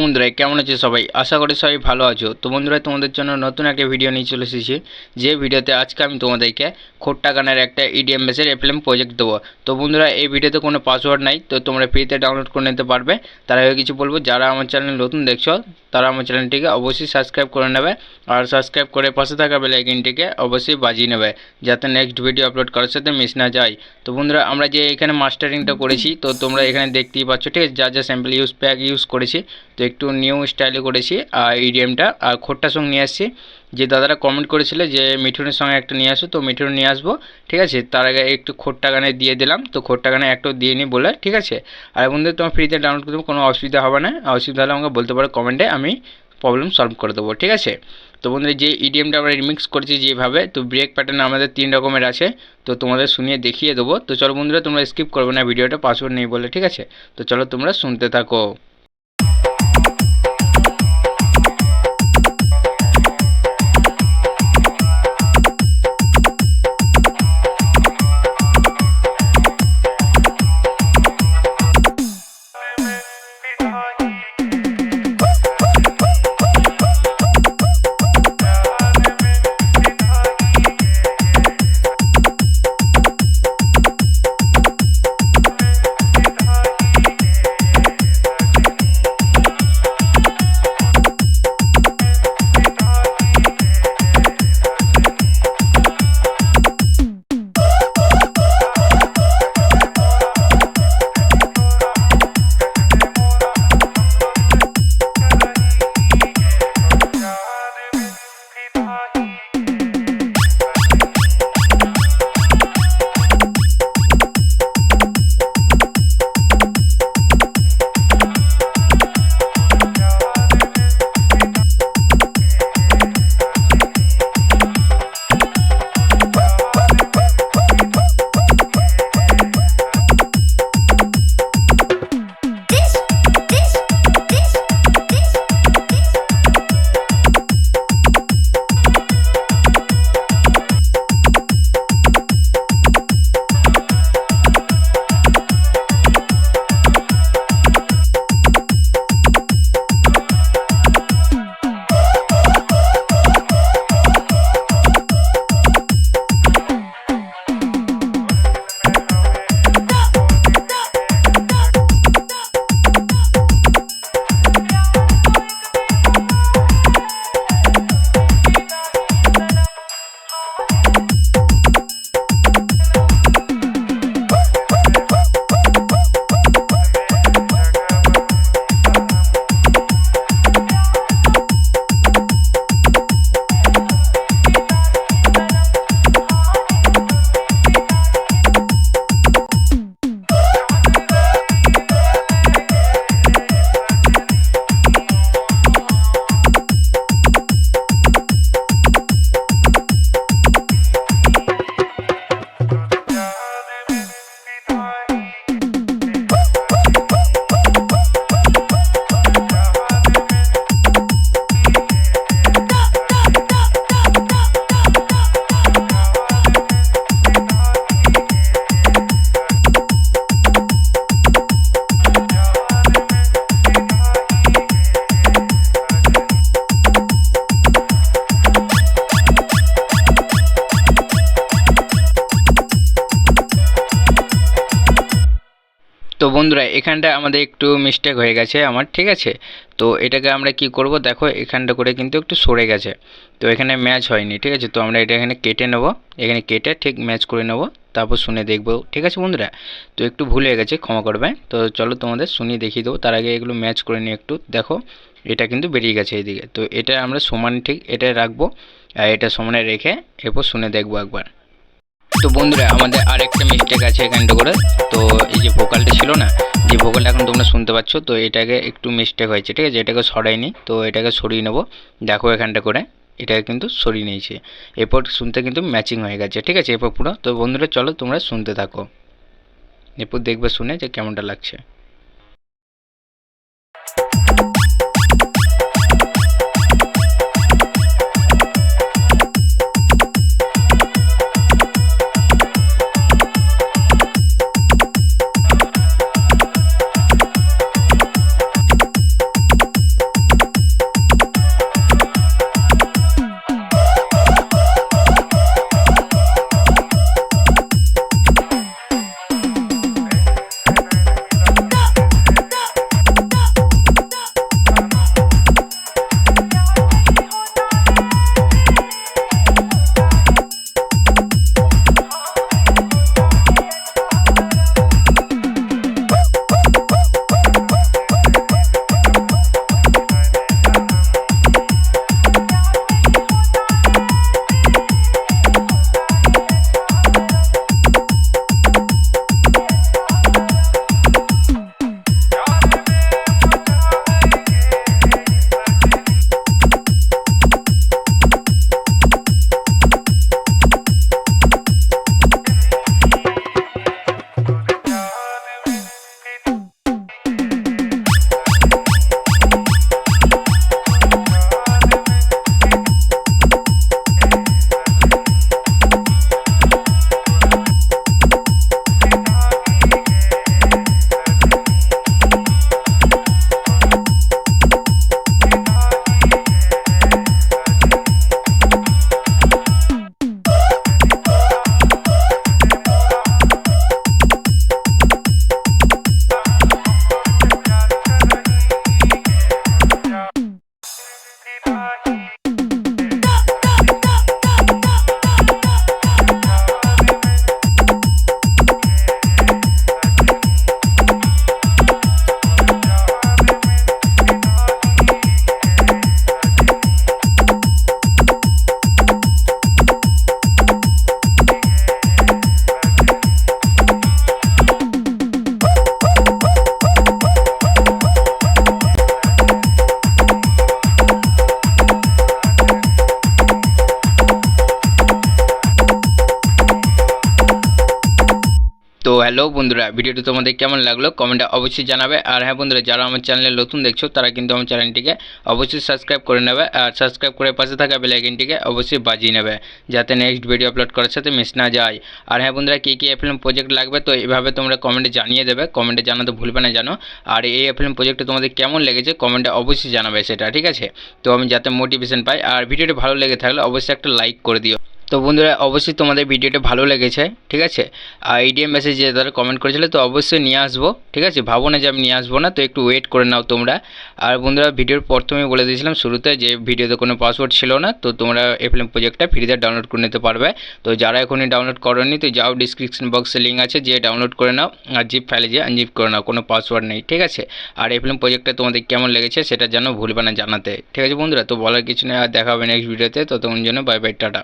বন্ধুরা, কেমন আছো সবাই? আশা করি সবাই ভালো আছো। তো বন্ধুরা, তোমাদের জন্য নতুন একটা ভিডিও নিয়ে চলে এসেছি। যে ভিডিওতে আজকে আমি তোমাদেরকে খোট্টা গানের একটা ইডিএম বেসের এফএলএম প্রজেক্ট দেবো। তো বন্ধুরা, এই ভিডিওতে কোনো পাসওয়ার্ড নাই, তো তোমরা ফ্রিতে ডাউনলোড করে নিতে পারবে। তার আগে কিছু বলব, যারা আমার চ্যানেল নতুন দেখছ, তারা আমার চ্যানেলটিকে অবশ্যই সাবস্ক্রাইব করে নেবে। আর সাবস্ক্রাইব করে পাশে থাকা বেলাইকিনটিকে অবশ্যই বাজিয়ে নেবে, যাতে নেক্সট ভিডিও আপলোড করার সাথে মিস না যায়। তো বন্ধুরা, আমরা যে এখানে মাস্টারিংটা করেছি, তো তোমরা এখানে দেখতেই পাচ্ছ, ঠিক আছে? যা যা স্যাম্পল ইউজ প্যাক ইউজ করেছি তো একটু নিউ স্টাইলে করেছি আর ইডিএমটা আর খোট্টা সঙ্গ নিয়ে আসছি, যে দাদারা কমেন্ট করেছিল যে মিঠুনের সঙ্গে একটা নিয়ে আসো, তো মিঠুন নিয়ে আসব, ঠিক আছে? তার আগে একটু খোট্টা গানে দিয়ে দিলাম, তো খোট্টা গানে একটু দিয়ে নিই বলে, ঠিক আছে? আর বন্ধু তোমার ফ্রিতে ডাউনলোড করতে কোনো অসুবিধা হবে না। অসুবিধা হলে আমাকে বলতে পারো কমেন্টে আমি প্রবলেম সলভ করে দেবো, ঠিক আছে? তো বন্ধুরা, যে ইডিএমটা আমরা রিমিক্স করেছি যেভাবে, তো ব্রেক প্যাটার্ন আমাদের তিন রকমের আছে, তো তোমাদের শুনিয়ে দেখিয়ে দেবো। তো চলো বন্ধুরা, তোমরা স্কিপ করবে না, ভিডিওটা পাসওয়ার্ড নেই বলে, ঠিক আছে? তো চলো তোমরা শুনতে থাকো। বন্ধুরা, এখানটা আমাদের একটু মিস্টেক হয়ে গেছে আমার, ঠিক আছে? তো এটাকে আমরা কি করব? দেখো, এখানটা করে কিন্তু একটু সরে গেছে। তো এখানে ম্যাচ হয়নি, ঠিক আছে? তো আমরা এটা এখানে কেটে নেব। এখানে কেটে ঠিক ম্যাচ করে নেব, তারপর শুনে দেখব, ঠিক আছে বন্ধুরা? তো একটু ভুল হয়ে গেছে, ক্ষমা করবে। তো চলো তোমাদের শুনিয়ে দেখিয়ে দেবো, তার আগে এগুলো ম্যাচ করে নিয়ে একটু দেখো, এটা কিন্তু বেরিয়ে গেছে এইদিকে তো এটা আমরা সমান ঠিক, এটা রাখব, আর এটা সমানে রেখে এরপর শুনে দেখব একবার। তো বন্ধুরা, আমাদের আরেকটা মিস্টেক আছে এখানটা করে। তো এই যে ভোকালটা ছিল না, যে ভোকালটা এখন তোমরা শুনতে পাচ্ছ, তো এটাকে একটু মিস্টেক হয়েছে, ঠিক আছে? এটাকে সরাইনি, তো এটাকে সরিয়ে নেব। দেখো এখানটা করে, এটাকে কিন্তু সরিয়ে নিয়েছে। এরপর শুনতে কিন্তু ম্যাচিং হয়ে গেছে, ঠিক আছে? এরপর পুরো। তো বন্ধুরা, চলো তোমরা শুনতে থাকো। এরপর দেখবে শুনে যে কেমনটা লাগছে। হ্যালো বন্ধুরা, ভিডিওটি তোমাদের কেমন লাগল কমেন্টে অবশ্যই জানাবে। আর হ্যাঁ বন্ধুরা, যারা আমার চ্যানেলে নতুন দেখছ, তারা কিন্তু আমার চ্যানেলটিকে অবশ্যই সাবস্ক্রাইব করে নেবে। আর সাবস্ক্রাইব করে পাশে থাকা বেল আইকনটিকে অবশ্যই বাজিয়ে নেবে, যাতে নেক্সট ভিডিও আপলোড করার সাথে মিস না যায়। আর হ্যাঁ বন্ধুরা, কী কী এফএলএম প্রজেক্ট লাগবে তো এভাবে তোমরা কমেন্টে জানিয়ে দেবে। কমেন্টে জানাতে ভুলবে না জানো। আর এই এফএলএম প্রজেক্টটা তোমাদের কেমন লেগেছে কমেন্টে অবশ্যই জানাবে সেটা, ঠিক আছে? তো আমি যাতে মোটিভেশন পাই, আর ভিডিওটি ভালো লেগে থাকলে অবশ্যই একটা লাইক করে দিও। তো বন্ধুরা, অবশ্যই তোমাদের ভিডিওটা ভালো লেগেছে, ঠিক আছে? আর ইডিএম মেসেজ যে তারা কমেন্ট করেছিল, তো অবশ্যই নিয়ে আসব, ঠিক আছে? ভাবো না যে আমি নিয়ে আসব না, তো একটু ওয়েট করে নাও তোমরা। আর বন্ধুরা, ভিডিওর প্রথমে বলে দিয়েছিলাম, শুরুতে যে ভিডিওতে কোনো পাসওয়ার্ড ছিল না, তো তোমরা এফএলএম প্রজেক্টটা ফ্রিতে ডাউনলোড করে নিতে পারবে। তো যারা এখনই ডাউনলোড করোনি, তো যাও ডিসক্রিপশন বক্সে লিঙ্ক আছে, যে ডাউনলোড করে নাও, আর জিপ ফাইলে যে আনজিপ করে নাও, কোনো পাসওয়ার্ড নেই, ঠিক আছে? আর এফএলএম প্রজেক্টটা তোমাদের কেমন লেগেছে, সেটা যেন ভুলবে না জানাতে, ঠিক আছে বন্ধুরা? তো বলার কিছু নেই, আর দেখা হবে নেক্সট ভিডিওতে ততক্ষণ জন্য বাই বাই টাটা।